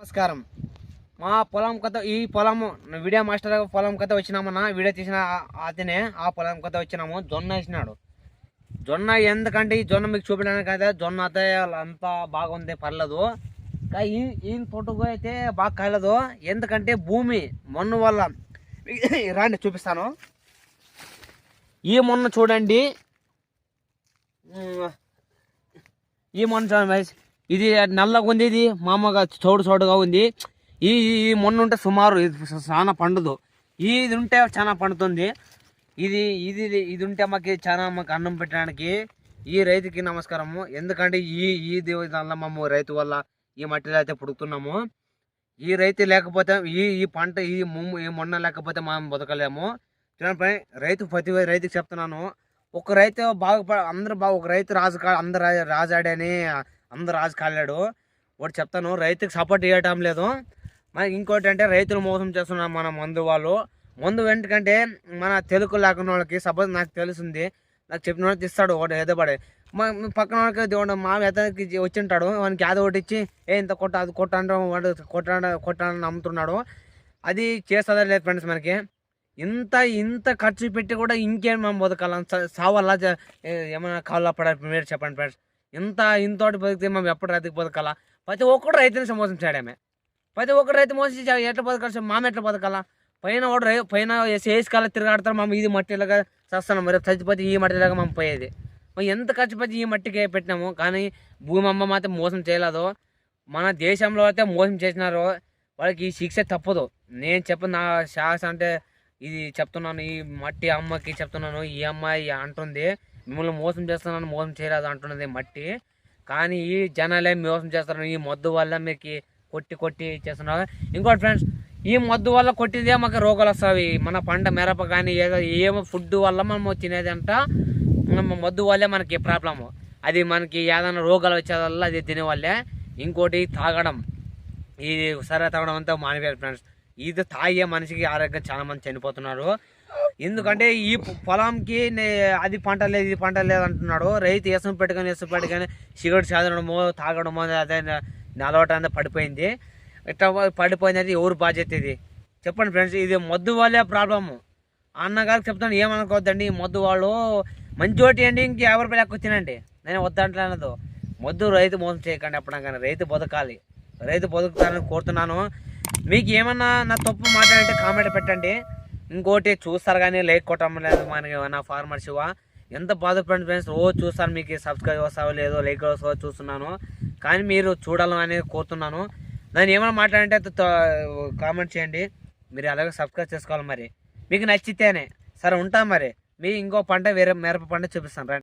నమస్కారం. మా పొలం కథ ఈ పొలము వీడియో మాస్టర్ పొలం కథ వచ్చినామన్నా వీడియో తీసిన అతనే ఆ పొలం కథ వచ్చినాము. జొన్న వేసినాడు. జొన్న ఎందుకంటే ఈ జొన్న మీకు చూపించడానికి అయితే జొన్న అయితే అంతా బాగుంది పర్లేదు. కానీ ఈ తోటకు అయితే బాగా కాలేదు ఎందుకంటే భూమి మొన్న వల్ల రాండి చూపిస్తాను. ఈ మొన్న చూడండి. ఈ మొన్న చూడండి. ఇది నల్లగా ఉంది ఇది మామూలుగా చౌడు చౌడుగా ఉంది. ఈ ఈ- ఈ మొన్న ఉంటే సుమారు ఇది చాలా పండుదు. ఇది ఉంటే చాలా పండుతుంది. ఇది ఇది ఇది ఉంటే మాకు చాలా మాకు అన్నం పెట్టడానికి ఈ రైతుకి నమస్కారము. ఎందుకంటే ఈ ఈ దేవు వల్ల మేము రైతు వల్ల ఈ మట్టిలో అయితే పుడుతున్నాము. ఈ రైతు లేకపోతే ఈ ఈ పంట ఈ ఈ మొన్న లేకపోతే మనం బతకలేము. చూడండి రైతు ప్రతి రైతుకి చెప్తున్నాను. ఒక రైతు బాగా అందరూ బాగా ఒక రైతు రాజు కా అందరు రాజాడని అందరు రాజు కాలేడు ఒకటి చెప్తాను రైతుకి సపోర్ట్ చేయటం లేదు. మనకి ఇంకోటి అంటే రైతులు మోసం చేస్తున్నారు మన మందు వాళ్ళు. మందు వెంటకంటే మన తెలుగు లేకున్న వాళ్ళకి సపోజ్ నాకు తెలుస్తుంది నాకు చెప్పిన వాళ్ళకి ఇస్తాడు ఒకటి ఏదో మా పక్కన వాళ్ళకి దేవుడు మా ఎతకి వచ్చింటాడు. వానికి యాదో ఒకటి ఇచ్చి ఏ ఇంత కొట్ట అది కొట్టడం వాడు కొట్ట కొట్టాలని నమ్ముతున్నాడు. అది చేస్తుందా లేదు ఫ్రెండ్స్ మనకి? ఇంత ఇంత ఖర్చు పెట్టి కూడా ఇంకేం మనం బతకాలని సావల్లా ఏమైనా కావాలా? పడ మీరు చెప్పండి ఫ్రెండ్స్ ఇంత ఇంతోటి బతికితే మేము ఎప్పుడు రైతుకి బతకాలా? ప్రతి ఒక్కడు రైతుని మోసం చేయడమే ప్రతి ఒక్కడు రైతు మోసం చేయ- ఎట్లా బతకాలి మామ ఎట్లా బతకాలా? పైన కూడా పైన వేసి తిరగాడతారు మేము ఇది మట్టిలాగా చేస్తున్నాం. మరి చచ్చిపోతే ఈ మట్టిలాగా మేము పోయేది. మరి ఎంత ఖర్చు ఈ మట్టికి పెట్టినాము? కానీ భూమి అమ్మ మాత్రం మోసం చేయలేదు. మన దేశంలో అయితే మోసం చేసినారు. వాళ్ళకి ఈ శిక్ష తప్పదు. నేను చెప్పిన నా శాస అంటే ఇది చెప్తున్నాను ఈ మట్టి అమ్మకి చెప్తున్నాను ఈ అమ్మాయి అంటుంది మిమ్మల్ని మోసం చేస్తున్నాను మోసం చేయరాదు అంటున్నది మట్టి. కానీ ఈ జనాలే మోసం చేస్తారు ఈ మొద్దు వల్ల మీకు కొట్టి కొట్టి చేస్తున్నారు. ఇంకోటి ఫ్రెండ్స్ ఈ మొద్దు వల్ల కొట్టిందే మాకు రోగాలు వస్తాయి. మన పంట మిరప కానీ ఏదో ఏమో ఫుడ్ వల్ల మనం తినేది అంట మద్దు మొద్దు వల్లే మనకి ప్రాబ్లము అది మనకి ఏదైనా రోగాలు వచ్చేదల్లా అది తినేవాళ్ళే. ఇంకోటి తాగడం ఇది సరే తాగడం అంతా మానిపోయారు ఫ్రెండ్స్ ఇది తాగే మనిషికి ఆరోగ్యం చాలా మంది చనిపోతున్నారు. ఎందుకంటే ఈ పొలంకి అది పంట లేదు ఇది పంట లేదు అంటున్నాడు. రైతు వేసం పెట్టుకొని వేసం పెట్టుకొని సిగరెట్ చదవడము తాగడము అదే అలవాటు అంతా పడిపోయింది. ఇట్లా పడిపోయింది అది ఎవరు బాధ్యత ఇది? చెప్పండి ఫ్రెండ్స్ ఇది మొద్దు వాళ్ళే ప్రాబ్లము. అన్నగారికి చెప్తాను ఏమనుకోవద్దండి ఈ మొద్దు వాళ్ళు మంచి ఒకటి అండి ఇంక యాభై రూపాయలు ఎక్కువ తినండి. నేను వద్దంటలేదు మొద్దు రైతు మోసం చేయకండి అప్పుడు కానీ రైతు బతకాలి. రైతు బతుకుతారని కోరుతున్నాను. మీకు ఏమన్నా నా తప్పు మాట్లాడితే కామెంట్ పెట్టండి. ఇంకోటి చూస్తారు కానీ లైక్ కొట్టడం లేదు మనకి నా ఫార్మర్స్ ఇవా ఎంత బాధపడండి ఫ్రెండ్స్ రోజు చూస్తాను మీకు సబ్స్క్రైబ్ వస్తావో లేదో లైక్ వస్తావో చూస్తున్నాను. కానీ మీరు చూడాలని కోరుతున్నాను. దాన్ని ఏమైనా మాట్లాడంటే కామెంట్ చేయండి. మీరు అలాగే సబ్స్క్రైబ్ చేసుకోవాలి మరి. మీకు నచ్చితేనే. సరే ఉంటాం మరి. మీ ఇంకో పంట వేరే మిరప పంట చూపిస్తాను. రండి